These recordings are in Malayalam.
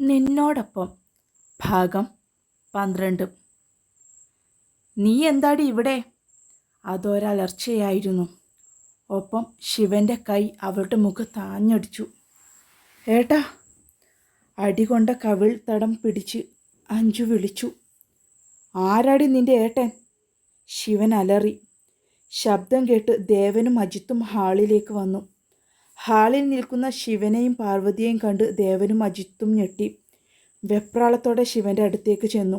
നിന്നോടൊപ്പം. ഭാഗം പന്ത്രണ്ട്. നീ എന്താടി ഇവിടെ? അതൊരലർച്ചയായിരുന്നു ഒപ്പം ശിവന്റെ കൈ അവളുടെ മുഖത്ത് ആഞ്ഞടിച്ചു ഏട്ടാ അടികൊണ്ട കവിൾ തടം പിടിച്ച് അഞ്ചു വിളിച്ചു. ആരാടി നിന്റെ ഏട്ടൻ? ശിവൻ അലറി. ശബ്ദം കേട്ട് ദേവനും അജിത്തും ഹാളിലേക്ക് വന്നു. ഹാളിൽ നിൽക്കുന്ന ശിവനെയും പാർവതിയെയും കണ്ട് ദേവനും അജിത്തും ഞെട്ടി. വെപ്രാളത്തോടെ ശിവന്റെ അടുത്തേക്ക് ചെന്നു.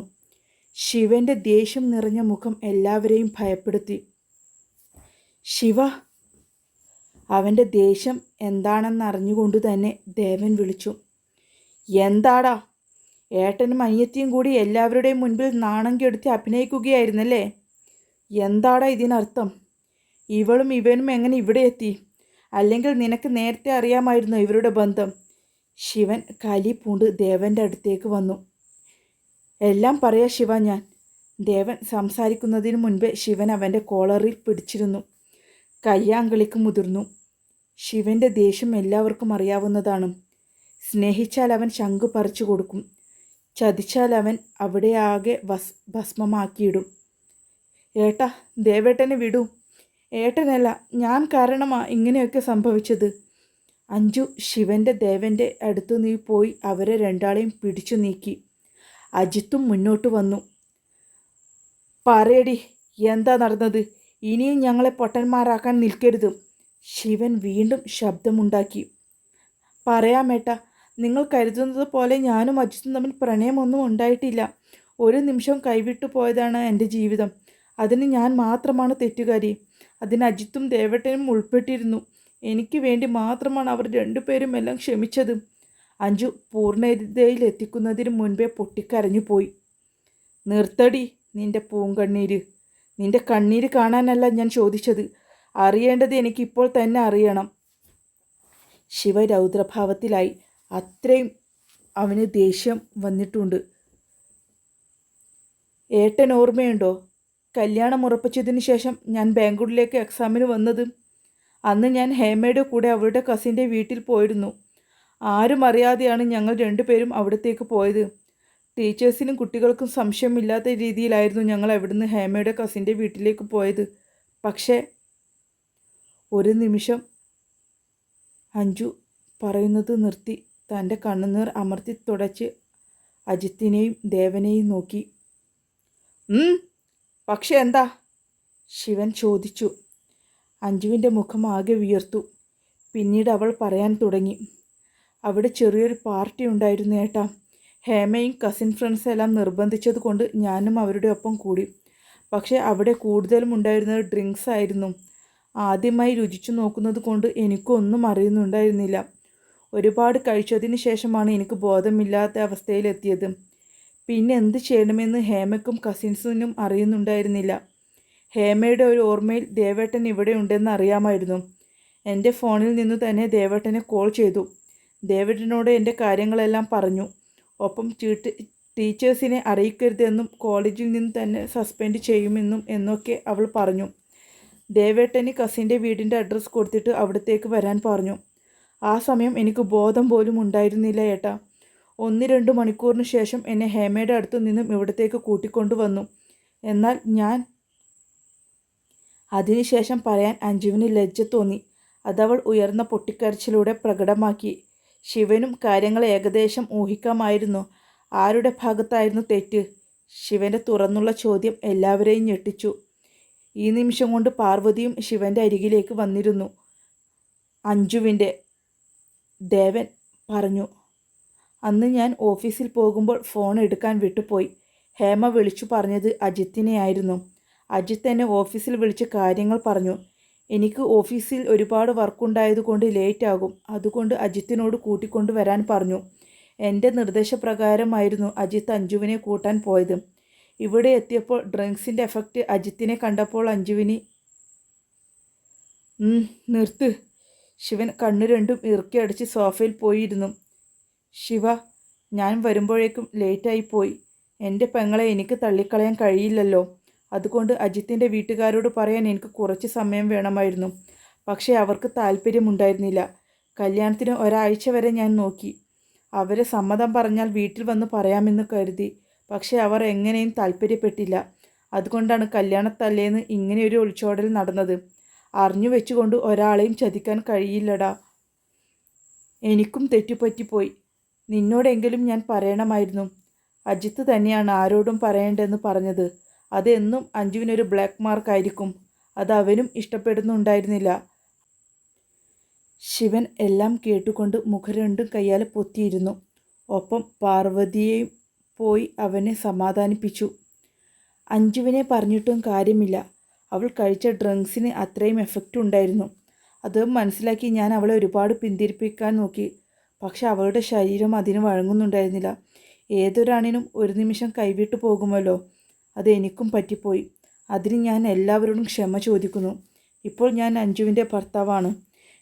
ശിവന്റെ ദേഷ്യം നിറഞ്ഞ മുഖം എല്ലാവരെയും ഭയപ്പെടുത്തി. ശിവ അവന്റെ ദേഷ്യം എന്താണെന്നറിഞ്ഞുകൊണ്ട് തന്നെ ദേവൻ വിളിച്ചു. എന്താടാ? ഏട്ടനും അനിയത്തിയും കൂടി എല്ലാവരുടെയും മുൻപിൽ നാണം കെടുത്തി അഭിനയിക്കുകയായിരുന്നല്ലേ? എന്താടാ ഇതിനർത്ഥം? ഇവളും ഇവനും എങ്ങനെ ഇവിടെ എത്തി? അല്ലെങ്കിൽ നിനക്ക് നേരത്തെ അറിയാമായിരുന്നു ഇവരുടെ ബന്ധം. ശിവൻ കലി പൂണ്ട് ദേവന്റെ അടുത്തേക്ക് വന്നു. എല്ലാം പറയാ ശിവ ഞാൻ. ദേവൻ സംസാരിക്കുന്നതിന് മുൻപേ ശിവൻ അവന്റെ കോളറിൽ പിടിച്ചിരുന്നു. കയ്യാങ്കളിക്ക് മുതിർന്നു. ശിവന്റെ ദേഷ്യം എല്ലാവർക്കും അറിയാവുന്നതാണ്. സ്നേഹിച്ചാൽ അവൻ ശംഖ് പറിച്ചു കൊടുക്കും. ചതിച്ചാൽ അവൻ അവിടെ ആകെ ഭസ് ഭസ്മമാക്കിയിടും. ഏട്ടാ ദേവേട്ടനെ വിടൂ. ഏട്ടനല്ല ഞാൻ കാരണമാ ഇങ്ങനെയൊക്കെ സംഭവിച്ചത്. അഞ്ജു ശിവന്റെ ദേവന്റെ അടുത്ത് നീ പോയി അവരെ രണ്ടാളെയും പിടിച്ചു നീക്കി. അജിത്തും മുന്നോട്ട് വന്നു. പറയടി എന്താ നടന്നത്? ഇനിയും ഞങ്ങളെ പൊട്ടന്മാരാക്കാൻ നിൽക്കരുത്. ശിവൻ വീണ്ടും ശബ്ദമുണ്ടാക്കി. പറയാമേട്ട നിങ്ങൾ കരുതുന്നത് പോലെ ഞാനും അജിത്തും തമ്മിൽ പ്രണയമൊന്നും ഉണ്ടായിട്ടില്ല. ഒരു നിമിഷം കൈവിട്ടു പോയതാണ് എന്റെ ജീവിതം. അതിന് ഞാൻ മാത്രമാണ് തെറ്റുകാരി. അതിന് അജിത്തും ദേവട്ടനും ഉൾപ്പെട്ടിരുന്നു. എനിക്ക് വേണ്ടി മാത്രമാണ് അവർ രണ്ടുപേരും എല്ലാം ക്ഷമിച്ചത്. അഞ്ജു പൂർണതയിൽ എത്തിക്കുന്നതിന് മുൻപേ പൊട്ടിക്കരഞ്ഞു പോയി. നിർത്തടി നിന്റെ പൂങ്കണ്ണീര്. നിന്റെ കണ്ണീര് കാണാനല്ല ഞാൻ ചോദിച്ചത്. അറിയേണ്ടത് എനിക്കിപ്പോൾ തന്നെ അറിയണം. ശിവ രൗദ്രഭാവത്തിലായി അത്രയും അവന് ദേഷ്യം വന്നിട്ടുണ്ട്. ഏട്ടൻ ഓർമ്മയുണ്ടോ കല്യാണം ഉറപ്പിച്ചതിന് ശേഷം ഞാൻ ബാംഗ്ലൂരിലേക്ക് എക്സാമിന് വന്നത്. അന്ന് ഞാൻ ഹേമയുടെ കൂടെ അവളുടെ കസിന്റെ വീട്ടിൽ പോയിരുന്നു. ആരും അറിയാതെയാണ് ഞങ്ങൾ രണ്ടുപേരും അവിടത്തേക്ക് പോയത്. ടീച്ചേഴ്സിനും കുട്ടികൾക്കും സംശയമില്ലാത്ത രീതിയിലായിരുന്നു ഞങ്ങൾ അവിടുന്ന് ഹേമയുടെ കസിന്റെ വീട്ടിലേക്ക് പോയത്. പക്ഷേ ഒരു നിമിഷം അഞ്ജു പറയുന്നത് നിർത്തി തന്റെ കണ്ണുനീർ അമർത്തി തുടച്ച് അജിത്തിനെയും ദേവനെയും നോക്കി. പക്ഷെ എന്താ? ശിവൻ ചോദിച്ചു. അഞ്ജുവിന്റെ മുഖം ആകെ വിയർത്തു. പിന്നീട് അവൾ പറയാൻ തുടങ്ങി. അവിടെ ചെറിയൊരു പാർട്ടി ഉണ്ടായിരുന്നു ഏട്ടാ. ഹേമയും കസിൻ ഫ്രണ്ട്സ് എല്ലാം നിർബന്ധിച്ചത് കൊണ്ട് ഞാനും അവരുടെ ഒപ്പം കൂടി. പക്ഷേ അവിടെ കൂടുതലും ഉണ്ടായിരുന്നത് ഡ്രിങ്ക്സ് ആയിരുന്നു. ആദ്യമായി രുചിച്ചു നോക്കുന്നത് കൊണ്ട് എനിക്കൊന്നും അറിയുന്നുണ്ടായിരുന്നില്ല. ഒരുപാട് കഴിച്ചതിന് ശേഷമാണ് എനിക്ക് ബോധമില്ലാത്ത അവസ്ഥയിലെത്തിയത്. പിന്നെ എന്ത് ചെയ്യണമെന്ന് ഹേമയ്ക്കും കസിൻസിനും അറിയുന്നുണ്ടായിരുന്നില്ല. ഹേമയുടെ ഒരു ഓർമ്മയിൽ ദേവേട്ടൻ ഇവിടെ ഉണ്ടെന്ന് അറിയാമായിരുന്നു. എന്റെ ഫോണിൽ നിന്ന് തന്നെ ദേവേട്ടനെ കോൾ ചെയ്തു. ദേവേട്ടനോട് എന്റെ കാര്യങ്ങളെല്ലാം പറഞ്ഞു. ഒപ്പം ചീട്ട് ടീച്ചേഴ്സിനെ അറിയിക്കരുതെന്നും കോളേജിൽ നിന്ന് തന്നെ സസ്പെൻഡ് ചെയ്യുമെന്നും എന്നൊക്കെ അവൾ പറഞ്ഞു. ദേവേട്ടന് കസിന്റെ വീടിന്റെ അഡ്രസ്സ് കൊടുത്തിട്ട് അവിടത്തേക്ക് വരാൻ പറഞ്ഞു. ആ സമയം എനിക്ക് ബോധം പോലും ഉണ്ടായിരുന്നില്ല ഏട്ടാ. ഒന്ന് രണ്ട് മണിക്കൂറിന് ശേഷം എന്നെ ഹേമയുടെ അടുത്തു നിന്നും ഇവിടത്തേക്ക് കൂട്ടിക്കൊണ്ടുവന്നു. എന്നാൽ ഞാൻ അതിനുശേഷം പറയാൻ അഞ്ജുവിന് ലജ്ജ തോന്നി. അതവൾ ഉയർന്ന പൊട്ടിക്കരച്ചിലൂടെ പ്രകടമാക്കി. ശിവനും കാര്യങ്ങൾ ഏകദേശം ഊഹിക്കാമായിരുന്നു. ആരുടെ ഭാഗത്തായിരുന്നു തെറ്റ്? ശിവന്റെ തുറന്നുള്ള ചോദ്യം എല്ലാവരെയും ഞെട്ടിച്ചു. ഈ നിമിഷം കൊണ്ട് പാർവതിയും ശിവന്റെ അരികിലേക്ക് വന്നിരുന്നു. അഞ്ജുവിന്റെ ദേവൻ പറഞ്ഞു അന്ന് ഞാൻ ഓഫീസിൽ പോകുമ്പോൾ ഫോൺ എടുക്കാൻ വിട്ടുപോയി. ഹേമ വിളിച്ചു പറഞ്ഞത് അജിത്തിനെയായിരുന്നു. അജിത്ത് എന്നെ ഓഫീസിൽ വിളിച്ച് കാര്യങ്ങൾ പറഞ്ഞു. എനിക്ക് ഓഫീസിൽ ഒരുപാട് വർക്കുണ്ടായതുകൊണ്ട് ലേറ്റ് ആകും. അതുകൊണ്ട് അജിത്തിനോട് കൂട്ടിക്കൊണ്ട് വരാൻ പറഞ്ഞു. എന്റെ നിർദ്ദേശപ്രകാരമായിരുന്നു അജിത്ത് അഞ്ജുവിനെ കൂട്ടാൻ പോയത്. ഇവിടെ എത്തിയപ്പോൾ ഡ്രിങ്ക്സിന്റെ എഫക്റ്റ് അജിത്തിനെ കണ്ടപ്പോൾ അഞ്ജുവിന് നിർത്ത്. ശിവൻ കണ്ണു രണ്ടും ഇറുക്കി അടിച്ച് സോഫയിൽ പോയിരുന്നു. ശിവ ഞാൻ വരുമ്പോഴേക്കും ലേറ്റായി പോയി. എന്റെ പെങ്ങളെ എനിക്ക് തള്ളിക്കളയാൻ കഴിയില്ലല്ലോ. അതുകൊണ്ട് അജിത്തിന്റെ വീട്ടുകാരോട് പറയാൻ എനിക്ക് കുറച്ച് സമയം വേണമായിരുന്നു. പക്ഷേ അവർക്ക് താല്പര്യമുണ്ടായിരുന്നില്ല കല്യാണത്തിന് ഒരാഴ്ച വരെ ഞാൻ നോക്കി. അവരെ സമ്മതം പറഞ്ഞാൽ വീട്ടിൽ വന്ന് പറയാമെന്ന് കരുതി. പക്ഷേ അവർ എങ്ങനെയും താല്പര്യപ്പെട്ടില്ല അതുകൊണ്ടാണ് കല്യാണത്തല്ലേന്ന് ഇങ്ങനെയൊരു ഒളിച്ചോടൽ നടന്നത്. അറിഞ്ഞു വെച്ചുകൊണ്ട് ഒരാളെയും ചതിക്കാൻ കഴിയില്ലടാ. എനിക്കും തെറ്റുപറ്റിപ്പോയി. നിന്നോടെങ്കിലും ഞാൻ പറയണമായിരുന്നു. അജിത്ത് തന്നെയാണ് ആരോടും പറയേണ്ടെന്ന് പറഞ്ഞത്. അതെന്നും അഞ്ജുവിനൊരു ബ്ലാക്ക് മാർക്കായിരിക്കും അത് അവനും ഇഷ്ടപ്പെടുന്നുണ്ടായിരുന്നില്ല. ശിവൻ എല്ലാം കേട്ടുകൊണ്ട് മുഖരണ്ടും കയ്യാൽ പൊത്തിയിരുന്നു. ഒപ്പം പാർവതിയെയും പോയി അവനെ സമാധാനിപ്പിച്ചു. അഞ്ജുവിനെ പറഞ്ഞിട്ടും കാര്യമില്ല. അവൾ കഴിച്ച ഡ്രങ്ക്സിന് അത്രയും എഫക്റ്റ് ഉണ്ടായിരുന്നു. അത് മനസ്സിലാക്കി ഞാൻ അവളെ ഒരുപാട് പിന്തിരിപ്പിക്കാൻ നോക്കി. പക്ഷെ അവളുടെ ശരീരം അതിന് വഴങ്ങുന്നുണ്ടായിരുന്നില്ല. ഏതൊരാണിനും ഒരു നിമിഷം കൈവിട്ടു പോകുമല്ലോ. അത് എനിക്കും പറ്റിപ്പോയി. അതിന് ഞാൻ എല്ലാവരോടും ക്ഷമ ചോദിക്കുന്നു. ഇപ്പോൾ ഞാൻ അഞ്ജുവിന്റെ ഭർത്താവാണ്.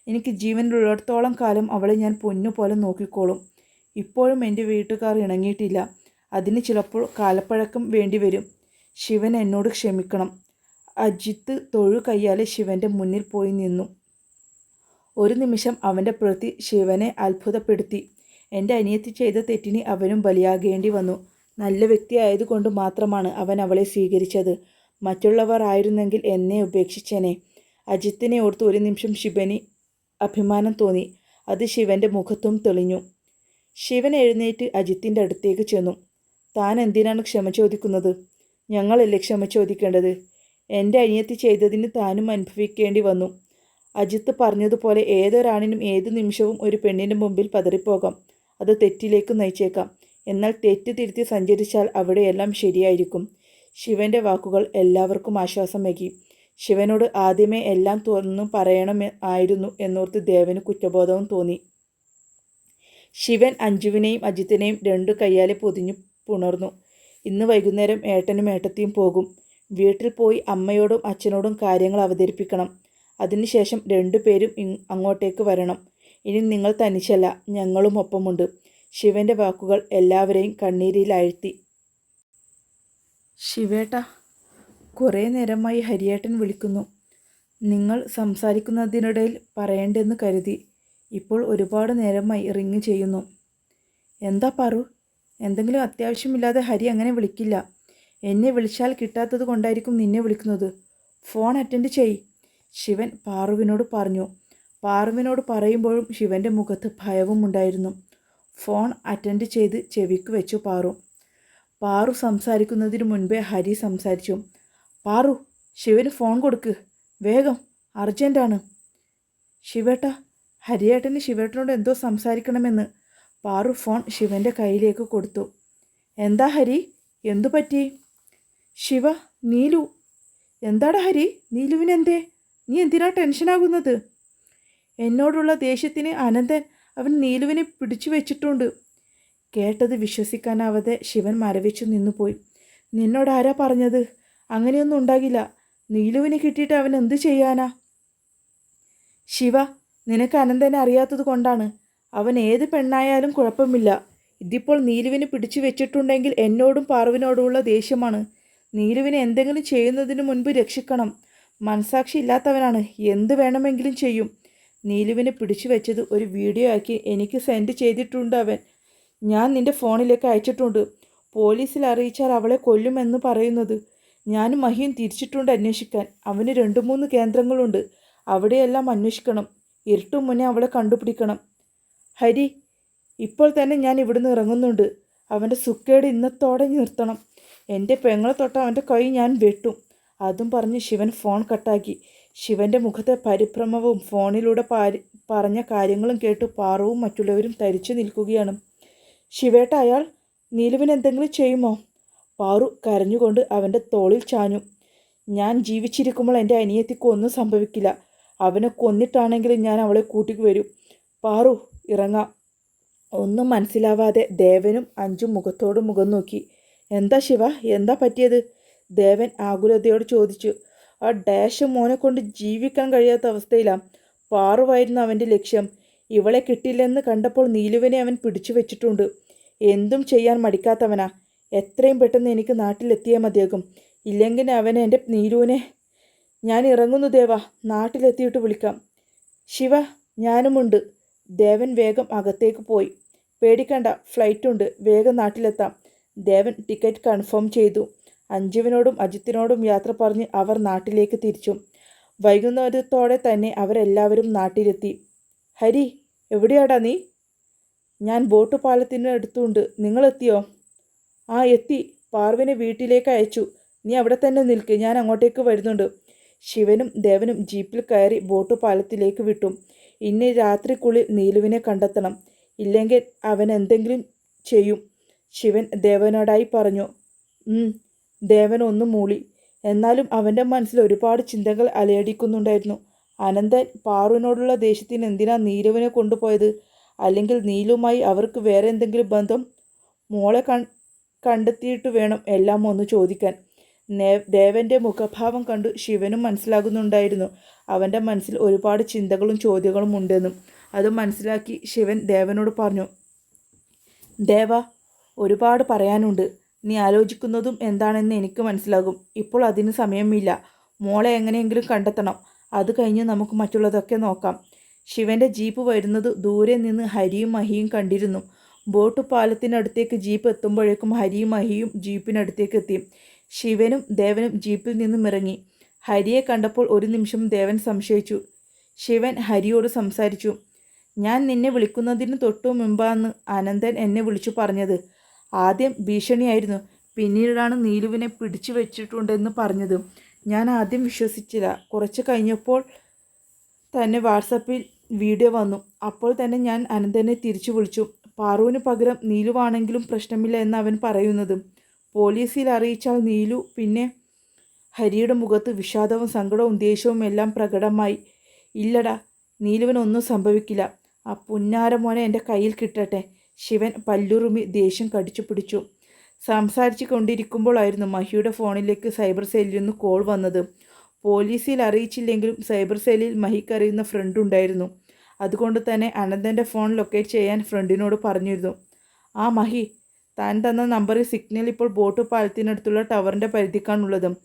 എനിക്ക് ജീവനിലുള്ളിടത്തോളം കാലം അവളെ ഞാൻ പൊന്നു പോലെ നോക്കിക്കോളും. ഇപ്പോഴും എന്റെ വീട്ടുകാർ ഇണങ്ങിയിട്ടില്ല. അതിന് ചിലപ്പോൾ കാലപ്പഴക്കം വേണ്ടിവരും ശിവൻ എന്നോട് ക്ഷമിക്കണം. അജിത്ത് തൊഴു കയ്യാലെ ശിവന്റെ മുന്നിൽ പോയി നിന്നു. ഒരു നിമിഷം അവന്റെ പ്രതി ശിവനെ അത്ഭുതപ്പെടുത്തി. എന്റെ അനിയത്തി ചെയ്ത തെറ്റിന് അവനും ബലിയാകേണ്ടി വന്നു. നല്ല വ്യക്തിയായതുകൊണ്ട് മാത്രമാണ് അവൻ അവളെ സ്വീകരിച്ചത്. മറ്റുള്ളവർ ആയിരുന്നെങ്കിൽ എന്നെ ഉപേക്ഷിച്ചേനെ. അജിത്തിനെ ഓർത്ത് ഒരു നിമിഷം ശിവന് അഭിമാനം തോന്നി. അത് ശിവന്റെ മുഖത്തും തെളിഞ്ഞു. ശിവൻ എഴുന്നേറ്റ് അജിത്തിന്റെ അടുത്തേക്ക് ചെന്നു. താൻ എന്തിനാണ് ക്ഷമ ചോദിക്കുന്നത്? ഞങ്ങളല്ലേ ക്ഷമ ചോദിക്കേണ്ടത്? എന്റെ അനിയത്തി ചെയ്തതിന് താനും അനുഭവിക്കേണ്ടി വന്നു. അജിത്ത് പറഞ്ഞതുപോലെ ഏതൊരാണിനും ഏതു നിമിഷവും ഒരു പെണ്ണിന്റെ മുമ്പിൽ പതറിപ്പോകാം. അത് തെറ്റിലേക്ക് നയിച്ചേക്കാം. എന്നാൽ തെറ്റ് തിരുത്തി സഞ്ചരിച്ചാൽ അവിടെയെല്ലാം ശരിയായിരിക്കും. ശിവന്റെ വാക്കുകൾ എല്ലാവർക്കും ആശ്വാസമേകി. ശിവനോട് ആദ്യമേ എല്ലാം തുറന്നു പറയണം ആയിരുന്നു എന്നോർത്ത് ദേവന് കുറ്റബോധവും തോന്നി. ശിവൻ അഞ്ജുവിനെയും അജിത്തിനെയും രണ്ടു കയ്യാലെ പൊതിഞ്ഞു പുണർന്നു. ഇന്ന് വൈകുന്നേരം ഏട്ടനും ഏട്ടത്തിയും പോകും. വീട്ടിൽ പോയി അമ്മയോടും അച്ഛനോടും കാര്യങ്ങൾ അവതരിപ്പിക്കണം. അതിനുശേഷം രണ്ടുപേരും അങ്ങോട്ടേക്ക് വരണം. ഇനി നിങ്ങൾ തനിച്ചല്ല ഞങ്ങളും ഒപ്പമുണ്ട്. ശിവന്റെ വാക്കുകൾ എല്ലാവരെയും കണ്ണീരിലാഴ്ത്തി. ശിവേട്ട കുറേ നേരമായി ഹരിയേട്ടൻ വിളിക്കുന്നു. നിങ്ങൾ സംസാരിക്കുന്നതിനിടയിൽ പറയേണ്ടെന്ന് കരുതി ഇപ്പോൾ ഒരുപാട് നേരമായി റിങ് ചെയ്യുന്നു. എന്താ പറു? എന്തെങ്കിലും അത്യാവശ്യമില്ലാതെ ഹരി അങ്ങനെ വിളിക്കില്ല. എന്നെ വിളിച്ചാൽ കിട്ടാത്തത് കൊണ്ടായിരിക്കും നിന്നെ വിളിക്കുന്നത്. ഫോൺ അറ്റൻഡ് ചെയ് ശിവൻ പാറുവിനോട് പറഞ്ഞു. പാറുവിനോട് പറയുമ്പോഴും ശിവന്റെ മുഖത്ത് ഭയവും ഉണ്ടായിരുന്നു. ഫോൺ അറ്റൻഡ് ചെയ്ത് ചെവിക്ക് വെച്ചു പാറു. പാറു സംസാരിക്കുന്നതിന് മുൻപേ ഹരി സംസാരിച്ചു. പാറു ശിവന് ഫോൺ കൊടുക്ക്. വേഗം അർജന്റാണ് ശിവേട്ട ഹരിയേട്ടന് ശിവേട്ടനോട് എന്തോ സംസാരിക്കണമെന്ന്. പാറു ഫോൺ ശിവന്റെ കയ്യിലേക്ക് കൊടുത്തു. എന്താ ഹരി? എന്തു പറ്റി ശിവ നീലു. എന്താടാ ഹരി? നീലുവിനെന്തേ? നീ എന്തിനാ ടെൻഷനാകുന്നത് എന്നോടുള്ള ദേഷ്യത്തിന് അനന്തൻ അവൻ നീലുവിനെ പിടിച്ചു വെച്ചിട്ടുണ്ട്. കേട്ടത് വിശ്വസിക്കാനാവാതെ ശിവൻ മരവിച്ചു നിന്നുപോയി. നിന്നോട് ആരാ പറഞ്ഞത്? അങ്ങനെയൊന്നും ഉണ്ടാകില്ല. നീലുവിനെ കിട്ടിയിട്ട് അവൻ എന്ത് ചെയ്യാനാ? ശിവ നിനക്ക് അനന്തനെ അറിയാത്തത് കൊണ്ടാണ്. അവൻ ഏത് പെണ്ണായാലും കുഴപ്പമില്ല. ഇതിപ്പോൾ നീലുവിനെ പിടിച്ചു വെച്ചിട്ടുണ്ടെങ്കിൽ എന്നോടും പാർവിനോടുമുള്ള ദേഷ്യമാണ്. നീലുവിനെ എന്തെങ്കിലും ചെയ്യുന്നതിന് മുൻപ് രക്ഷിക്കണം. മനസാക്ഷി ഇല്ലാത്തവനാണ്. എന്ത് വേണമെങ്കിലും ചെയ്യും. നീലുവിനെ പിടിച്ചു വെച്ചത് ഒരു വീഡിയോ ആക്കി എനിക്ക് സെൻഡ് ചെയ്തിട്ടുണ്ട് അവൻ. ഞാൻ നിന്റെ ഫോണിലേക്ക് അയച്ചിട്ടുണ്ട്. പോലീസിൽ അറിയിച്ചാൽ അവളെ കൊല്ലുമെന്ന് പറയുന്നത്. ഞാനും മഹിയും തിരിച്ചിട്ടുണ്ട് അന്വേഷിക്കാൻ. അവന് രണ്ട് മൂന്ന് കേന്ദ്രങ്ങളുണ്ട്. അവിടെയെല്ലാം അന്വേഷിക്കണം. ഇരുട്ടും മുന്നേ അവളെ കണ്ടുപിടിക്കണം. ഹരി ഇപ്പോൾ തന്നെ ഞാൻ ഇവിടുന്ന് ഇറങ്ങുന്നുണ്ട്. അവന്റെ സുക്കേട് ഇന്നത്തോടെ നിർത്തണം. എന്റെ പെങ്ങളെ തൊട്ട് അവന്റെ കൈ ഞാൻ വെട്ടും. അതും പറഞ്ഞ് ശിവൻ ഫോൺ കട്ടാക്കി. ശിവന്റെ മുഖത്തെ പരിഭ്രമവും ഫോണിലൂടെ പാരി പറഞ്ഞ കാര്യങ്ങളും കേട്ട് പാറവും മറ്റുള്ളവരും തരിച്ചു നിൽക്കുകയാണ്. ശിവേട്ട അയാൾ നീലുവിന് എന്തെങ്കിലും ചെയ്യുമോ? പാറു കരഞ്ഞുകൊണ്ട് അവന്റെ തോളിൽ ചാഞ്ഞു. ഞാൻ ജീവിച്ചിരിക്കുമ്പോൾ എന്റെ അനിയത്തിക്ക് ഒന്നും സംഭവിക്കില്ല. അവനെ കൊന്നിട്ടാണെങ്കിലും ഞാൻ അവളെ കൂട്ടിക്ക് വരും. പാറു ഇറങ്ങാം. ഒന്നും മനസ്സിലാവാതെ ദേവനും അഞ്ചും മുഖത്തോട് മുഖം നോക്കി. എന്താ ശിവ? എന്താ പറ്റിയത്? ദേവൻ ആകുലതയോട് ചോദിച്ചു ആ ഡാഷ് മോനെ കൊണ്ട് ജീവിക്കാൻ കഴിയാത്ത അവസ്ഥയിലാണ് പാറുവായിരുന്നു അവന്റെ ലക്ഷ്യം. ഇവളെ കിട്ടില്ലെന്ന് കണ്ടപ്പോൾ നീലുവിനെ അവൻ പിടിച്ചു വെച്ചിട്ടുണ്ട്. എന്തും ചെയ്യാൻ മടിക്കാത്തവനാ. എത്രയും പെട്ടെന്ന് എനിക്ക് നാട്ടിലെത്തിയാൽ മതിയാകും. ഇല്ലെങ്കിൽ അവൻ എന്റെ നീലുവിനെ ഞാൻ ഇറങ്ങുന്നു ദേവ. നാട്ടിലെത്തിയിട്ട് വിളിക്കാം. ശിവ ഞാനുമുണ്ട് ദേവൻ വേഗം അകത്തേക്ക് പോയി. പേടിക്കണ്ട. ഫ്ലൈറ്റ് ഉണ്ട് വേഗം നാട്ടിലെത്താം ദേവൻ ടിക്കറ്റ് കൺഫേം ചെയ്തു. അഞ്ജുവിനോടും അജിത്തിനോടും യാത്ര പറഞ്ഞ് അവർ നാട്ടിലേക്ക് തിരിച്ചു. വൈകുന്നേരത്തോടെ തന്നെ അവരെല്ലാവരും നാട്ടിലെത്തി. ഹരി എവിടെയാടാ നീ? ഞാൻ ബോട്ട് പാലത്തിന് അടുത്തുണ്ട്. നിങ്ങളെത്തിയോ ആ എത്തി. പാർവിനെ വീട്ടിലേക്ക് അയച്ചു. നീ അവിടെ തന്നെ നിൽക്ക്. ഞാൻ അങ്ങോട്ടേക്ക് വരുന്നുണ്ട്. ശിവനും ദേവനും ജീപ്പിൽ കയറി ബോട്ട് പാലത്തിലേക്ക് വിട്ടു. ഇനി രാത്രിക്കുള്ളിൽ നീലുവിനെ കണ്ടെത്തണം. ഇല്ലെങ്കിൽ അവൻ എന്തെങ്കിലും ചെയ്യും. ശിവൻ ദേവനോടായി പറഞ്ഞു. ദേവൻ ഒന്നും മൂളി. എന്നാലും അവന്റെ മനസ്സിൽ ഒരുപാട് ചിന്തകൾ അലയടിക്കുന്നുണ്ടായിരുന്നു. അനന്തൻ പാറുവിനോടുള്ള ദേഷ്യത്തിന് എന്തിനാ നീരവിനെ കൊണ്ടുപോയത്? അല്ലെങ്കിൽ നീലുമായി അവർക്ക് വേറെ എന്തെങ്കിലും ബന്ധം? മോളെ കൺ കണ്ടെത്തിയിട്ട് വേണം എല്ലാം ഒന്ന് ചോദിക്കാൻ. ദേവന്റെ മുഖഭാവം കണ്ടു ശിവനും മനസ്സിലാകുന്നുണ്ടായിരുന്നു. അവന്റെ മനസ്സിൽ ഒരുപാട് ചിന്തകളും ചോദ്യങ്ങളും ഉണ്ടെന്നും അത് മനസ്സിലാക്കി ശിവൻ ദേവനോട് പറഞ്ഞു ദേവ ഒരുപാട് പറയാനുണ്ട്. നീ ആലോചിക്കുന്നതും എന്താണെന്ന് എനിക്ക് മനസ്സിലാകും. ഇപ്പോൾ അതിന് സമയമില്ല. മോളെ എങ്ങനെയെങ്കിലും കണ്ടെത്തണം. അത് കഴിഞ്ഞ് നമുക്ക് മറ്റുള്ളതൊക്കെ നോക്കാം. ശിവന്റെ ജീപ്പ് വരുന്നത് ദൂരെ നിന്ന് ഹരിയും മഹിയും കണ്ടിരുന്നു. ബോട്ട് പാലത്തിനടുത്തേക്ക് ജീപ്പ് എത്തുമ്പോഴേക്കും ഹരിയും മഹിയും ജീപ്പിനടുത്തേക്ക് എത്തി. ശിവനും ദേവനും ജീപ്പിൽ നിന്നും ഇറങ്ങി. ഹരിയെ കണ്ടപ്പോൾ ഒരു നിമിഷം ദേവൻ സംശയിച്ചു. ശിവൻ ഹരിയോട് സംസാരിച്ചു. ഞാൻ നിന്നെ വിളിക്കുന്നതിന് തൊട്ടു മുമ്പാണ് അനന്തൻ എന്നെ വിളിച്ചു പറഞ്ഞത്. ആദ്യം ഭീഷണിയായിരുന്നു. പിന്നീടാണ് നീലുവിനെ പിടിച്ചു വെച്ചിട്ടുണ്ടെന്ന് പറഞ്ഞത്. ഞാൻ ആദ്യം വിശ്വസിച്ചില്ല. കുറച്ച് കഴിഞ്ഞപ്പോൾ തന്നെ വാട്സപ്പിൽ വീഡിയോ വന്നു. അപ്പോൾ തന്നെ ഞാൻ അനന്തനെ തിരിച്ചു വിളിച്ചു. പാറുവിന് പകരം നീലുവാണെങ്കിലും പ്രശ്നമില്ല എന്ന് അവൻ പറയുന്നത്. പോലീസിൽ അറിയിച്ചാൽ നീലു പിന്നെ ഹരിയുടെ മുഖത്ത് വിഷാദവും സങ്കടവും ദേഷ്യവും എല്ലാം പ്രകടമായി. ഇല്ലടാ നീലുവിനൊന്നും സംഭവിക്കില്ല. ആ പുന്നാര മോനെ എന്റെ കയ്യിൽ കിട്ടട്ടെ. ശിവൻ പല്ലുറുമി ദേഷ്യം കടിച്ചു പിടിച്ചു. സംസാരിച്ചു കൊണ്ടിരിക്കുമ്പോഴായിരുന്നു മഹിയുടെ ഫോണിലേക്ക് സൈബർ സെല്ലിൽ നിന്ന് കോൾ വന്നത്. പോലീസിൽ അറിയിച്ചില്ലെങ്കിലും സൈബർ സെല്ലിൽ മഹിക്കറിയുന്ന ഫ്രണ്ട് ഉണ്ടായിരുന്നു. അതുകൊണ്ട് തന്നെ അനന്തന്റെ ഫോൺ ലൊക്കേറ്റ് ചെയ്യാൻ ഫ്രണ്ടിനോട് പറഞ്ഞിരുന്നു. ആ മഹി താൻ തന്ന നമ്പറിൽ സിഗ്നൽ ഇപ്പോൾ ബോട്ട് പാലത്തിനടുത്തുള്ള ടവറിന്റെ പരിധിക്കാണുള്ളത്.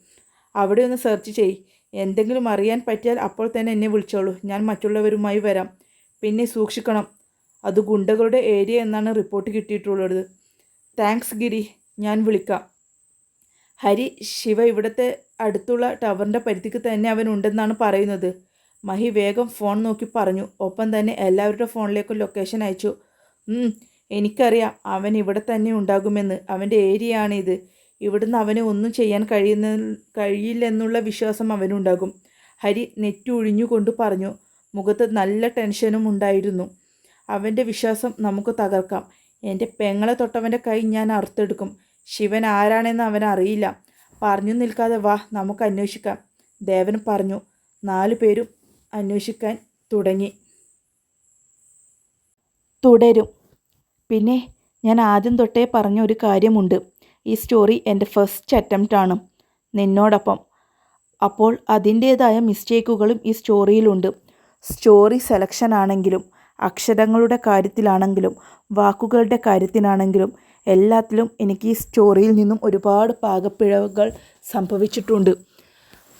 അവിടെ ഒന്ന് സെർച്ച് ചെയ്. എന്തെങ്കിലും അറിയാൻ പറ്റിയാൽ അപ്പോൾ തന്നെ എന്നെ വിളിച്ചോളൂ. ഞാൻ മറ്റുള്ളവരുമായി വരാം. പിന്നെ സൂക്ഷിക്കണം. അത് ഗുണ്ടകളുടെ ഏരിയ എന്നാണ് റിപ്പോർട്ട് കിട്ടിയിട്ടുള്ളത്. താങ്ക്സ് ഗിരി. ഞാൻ വിളിക്കാം. ഹരി ശിവ ഇവിടുത്തെ അടുത്തുള്ള ടവറിന്റെ പരിധിക്ക് തന്നെ അവൻ ഉണ്ടെന്നാണ് പറയുന്നത്. മഹി വേഗം ഫോൺ നോക്കി പറഞ്ഞു. ഒപ്പം തന്നെ എല്ലാവരുടെ ഫോണിലേക്കും ലൊക്കേഷൻ അയച്ചു. എനിക്കറിയാം. അവൻ ഇവിടെ തന്നെ ഉണ്ടാകുമെന്ന്. അവന്റെ ഏരിയ ആണിത് ഇവിടുന്ന് അവന് ഒന്നും ചെയ്യാൻ കഴിയുന്ന കഴിയില്ലെന്നുള്ള വിശ്വാസം അവനുണ്ടാകും. ഹരി നെറ്റ് ഒഴിഞ്ഞുകൊണ്ട് പറഞ്ഞു. മുഖത്ത് നല്ല ടെൻഷനും ഉണ്ടായിരുന്നു. അവന്റെ വിശ്വാസം നമുക്ക് തകർക്കാം. എന്റെ പെങ്ങളെ തൊട്ടവന്റെ കൈ ഞാൻ അറുത്തെടുക്കും. ശിവൻ ആരാണെന്ന് അവൻ അറിയില്ല. പറഞ്ഞു നിൽക്കാതെ വാ നമുക്ക് അന്വേഷിക്കാം. ദേവൻ പറഞ്ഞു. നാലു പേരും അന്വേഷിക്കാൻ തുടങ്ങി. തുടരും. പിന്നെ ഞാൻ ആദ്യം തൊട്ടേ പറഞ്ഞ ഒരു കാര്യമുണ്ട്. ഈ സ്റ്റോറി എന്റെ ഫസ്റ്റ് അറ്റംപ്റ്റ് ആണ്. നിന്നോടൊപ്പം. അപ്പോൾ അതിന്റേതായ മിസ്റ്റേക്കുകളും ഈ സ്റ്റോറിയിലുണ്ട്. സ്റ്റോറി സെലക്ഷൻ ആണെങ്കിലും അക്ഷരങ്ങളുടെ കാര്യത്തിലാണെങ്കിലും വാക്കുകളുടെ കാര്യത്തിലാണെങ്കിലും എല്ലാത്തിലും എനിക്ക് ഈ സ്റ്റോറിയിൽ നിന്നും ഒരുപാട് പാകപ്പിഴവുകൾ സംഭവിച്ചിട്ടുണ്ട്.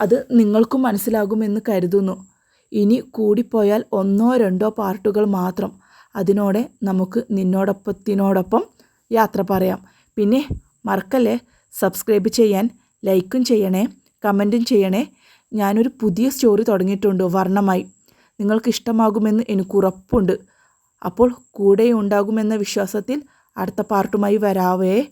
അത് നിങ്ങൾക്കും മനസ്സിലാകുമെന്ന് കരുതുന്നു. ഇനി കൂടിപ്പോയാൽ ഒന്നോ രണ്ടോ പാർട്ടുകൾ മാത്രം. അതിനോടെ നമുക്ക് നിന്നോടൊപ്പത്തിനോടൊപ്പം യാത്ര പറയാം. പിന്നെ മറക്കല്ലേ? സബ്സ്ക്രൈബ് ചെയ്യാൻ ലൈക്കും ചെയ്യണേ കമന്റും ചെയ്യണേ. ഞാനൊരു പുതിയ സ്റ്റോറി തുടങ്ങിയിട്ടുണ്ട് വർണമായി. നിങ്ങൾക്ക് ഇഷ്ടമാകുമെന്ന് എനിക്ക് ഉറപ്പുണ്ട്. അപ്പോൾ കൂടെ ഉണ്ടാകുമെന്ന വിശ്വാസത്തിൽ അടുത്ത പാർട്ടുമായി വരാവേ.